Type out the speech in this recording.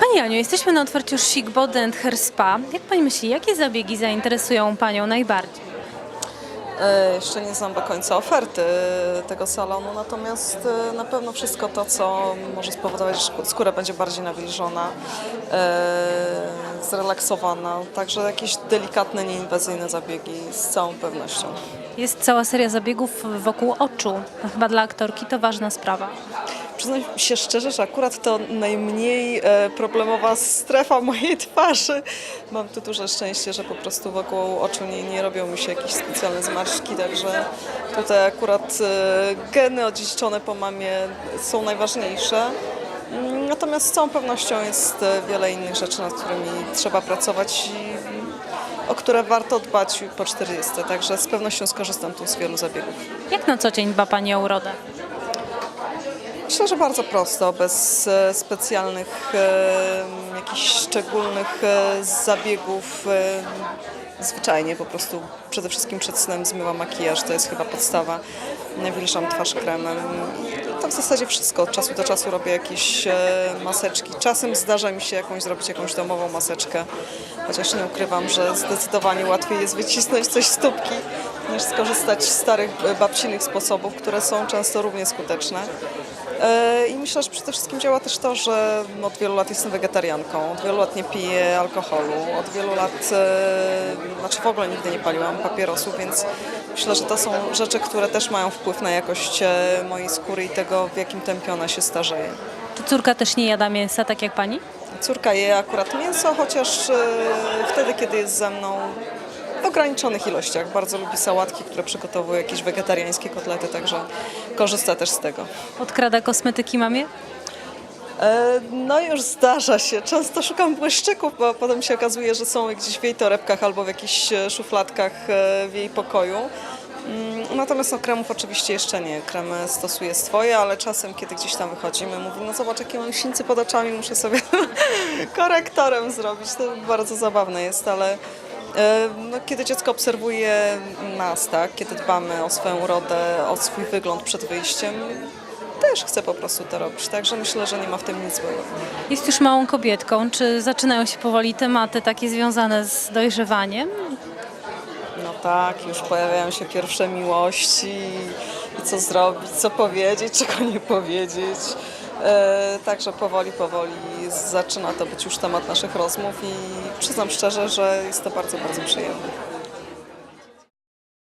Pani Aniu, jesteśmy na otwarciu Chic Body and Hair Spa. Jak Pani myśli, jakie zabiegi zainteresują Panią najbardziej? E, Jeszcze nie znam do końca oferty tego salonu, natomiast e, na pewno wszystko to, co może spowodować, że skóra będzie bardziej nawilżona, e, zrelaksowana. Także jakieś delikatne, nieinwazyjne zabiegi z całą pewnością. Jest cała seria zabiegów wokół oczu. Chyba dla aktorki to ważna sprawa. Przyznam się szczerze, że akurat to najmniej e, problemowa strefa mojej twarzy. Mam tu duże szczęście, że po prostu wokół oczu nie, nie robią mi się jakieś specjalne zmarszczki, także tutaj akurat e, geny odziedziczone po mamie są najważniejsze. Mm, Natomiast z całą pewnością jest e, wiele innych rzeczy, nad którymi trzeba pracować i o które warto dbać po 40. Także z pewnością skorzystam tu z wielu zabiegów. Jak na co dzień dba Pani o urodę? Myślę, że bardzo prosto, bez e, specjalnych, e, jakichś szczególnych e, zabiegów. Zwyczajnie po prostu przede wszystkim przed snem zmywam makijaż, to jest chyba podstawa. Nawilżam twarz kremem. To w zasadzie wszystko. Od czasu do czasu robię jakieś maseczki. Czasem zdarza mi się jakąś zrobić jakąś domową maseczkę, chociaż nie ukrywam, że zdecydowanie łatwiej jest wycisnąć coś z tubki niż skorzystać z starych e, babcinych sposobów, które są często równie skuteczne. E, I myślę, że przede wszystkim działa też to, że od wielu lat jestem wegetarianką, od wielu lat nie piję alkoholu, od wielu lat, e, znaczy w ogóle nigdy nie paliłam papierosów, więc myślę, że to są rzeczy, które też mają wpływ na jakość mojej skóry i tego, w jakim tempie ona się starzeje. Czy córka też nie jada mięsa, tak jak Pani? Córka je akurat mięso, chociaż wtedy, kiedy jest ze mną w ograniczonych ilościach. Bardzo lubi sałatki, które przygotowują jakieś wegetariańskie kotlety, także korzysta też z tego. Odkrada kosmetyki mamie? E, No już zdarza się. Często szukam błyszczyków, bo potem się okazuje, że są gdzieś w jej torebkach albo w jakichś e, szufladkach e, w jej pokoju. Mm, Natomiast no, kremów oczywiście jeszcze nie. Kremy stosuję swoje, ale czasem, kiedy gdzieś tam wychodzimy, mówi, no zobacz, jakie mam sińce pod oczami, muszę sobie korektorem zrobić. To bardzo zabawne jest, ale no, kiedy dziecko obserwuje nas, tak, kiedy dbamy o swoją urodę, o swój wygląd przed wyjściem, też chcę po prostu to robić, także myślę, że nie ma w tym nic złego. Jest już małą kobietką. Czy zaczynają się powoli tematy takie związane z dojrzewaniem? No tak, już pojawiają się pierwsze miłości i co zrobić, co powiedzieć, czego nie powiedzieć. E, także powoli, powoli zaczyna to być już temat naszych rozmów i przyznam szczerze, że jest to bardzo, bardzo przyjemne.